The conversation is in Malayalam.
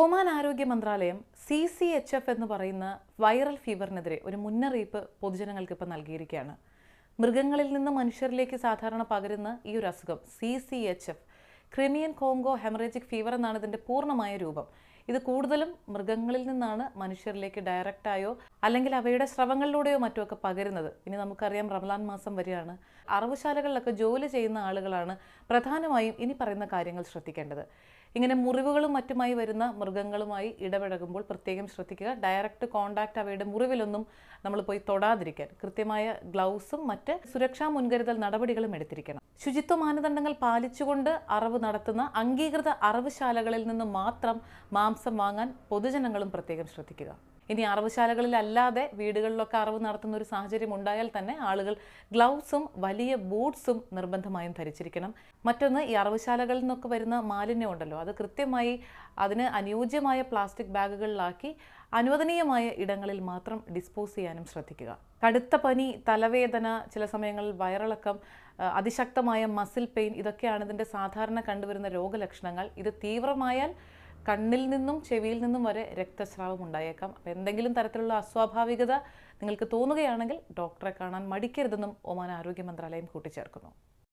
ഒമാൻ ആരോഗ്യ മന്ത്രാലയം സി സി എച്ച് എഫ് എന്ന് പറയുന്ന വൈറൽ ഫീവറിനെതിരെ ഒരു മുന്നറിയിപ്പ് പൊതുജനങ്ങൾക്ക് ഇപ്പോൾ നൽകിയിരിക്കുകയാണ്. മൃഗങ്ങളിൽ നിന്ന് മനുഷ്യരിലേക്ക് സാധാരണ പകരുന്ന ഈ ഒരു അസുഖം C C H F Crimean Congo haemorrhagic fever എന്നാണ് ഇതിന്റെ പൂർണമായ രൂപം. ഇത് കൂടുതലും മൃഗങ്ങളിൽ നിന്നാണ് മനുഷ്യരിലേക്ക് ഡയറക്റ്റായോ അല്ലെങ്കിൽ അവയുടെ സ്രവങ്ങളിലൂടെയോ ഒക്കെ പകരുന്നത്. ഇനി നമുക്കറിയാം റമലാൻ മാസം വരികയാണ്. അറവുശാലകളിലൊക്കെ ജോലി ചെയ്യുന്ന ആളുകളാണ് പ്രധാനമായും ഇനി പറയുന്ന കാര്യങ്ങൾ ശ്രദ്ധിക്കേണ്ടത്. ഇങ്ങനെ മുറിവുകളും മറ്റുമായി വരുന്ന മൃഗങ്ങളുമായി ഇടപഴകുമ്പോൾ പ്രത്യേകം ശ്രദ്ധിക്കുക. ഡയറക്റ്റ് കോണ്ടാക്ട് അവയുടെ മുറിവിലൊന്നും നമ്മൾ പോയി തൊടാതിരിക്കാൻ കൃത്യമായ ഗ്ലൗസും മറ്റ് സുരക്ഷാ മുൻകരുതൽ നടപടികളും എടുത്തിരിക്കണം. ശുചിത്വ മാനദണ്ഡങ്ങൾ പാലിച്ചുകൊണ്ട് അറവ് നടത്തുന്ന അംഗീകൃത അറവുശാലകളിൽ നിന്ന് മാത്രം മാംസം വാങ്ങാൻ പൊതുജനങ്ങളും പ്രത്യേകം ശ്രദ്ധിക്കുക. ഇനി അറവുശാലകളിലല്ലാതെ വീടുകളിലൊക്കെ അറവ് നടത്തുന്ന ഒരു സാഹചര്യം ഉണ്ടായാൽ തന്നെ ആളുകൾ ഗ്ലൗസും വലിയ ബൂട്ട്സും നിർബന്ധമായും ധരിച്ചിരിക്കണം. മറ്റൊന്ന് ഈ അറവുശാലകളിൽ നിന്നൊക്കെ വരുന്ന മാലിന്യം ഉണ്ടല്ലോ അത് കൃത്യമായി അതിന് അനുയോജ്യമായ പ്ലാസ്റ്റിക് ബാഗുകളിലാക്കി അനുവദനീയമായ ഇടങ്ങളിൽ മാത്രം ഡിസ്പോസ് ചെയ്യാനും ശ്രദ്ധിക്കുക. കടുത്ത പനി തലവേദന ചില സമയങ്ങളിൽ വയറിളക്കം അതിശക്തമായ മസിൽ പെയിൻ ഇതൊക്കെയാണ് ഇതിന്റെ സാധാരണ കണ്ടുവരുന്ന രോഗലക്ഷണങ്ങൾ. ഇത് തീവ്രമായാൽ കണ്ണിൽ നിന്നും ചെവിയിൽ നിന്നും വരെ രക്തസ്രാവം ഉണ്ടായേക്കാം. അപ്പോൾ എന്തെങ്കിലും തരത്തിലുള്ള അസ്വാഭാവികത നിങ്ങൾക്ക് തോന്നുകയാണെങ്കിൽ ഡോക്ടറെ കാണാൻ മടിക്കരുതെന്നും ഒമാൻ ആരോഗ്യ മന്ത്രാലയം കൂട്ടിച്ചേർക്കുന്നു.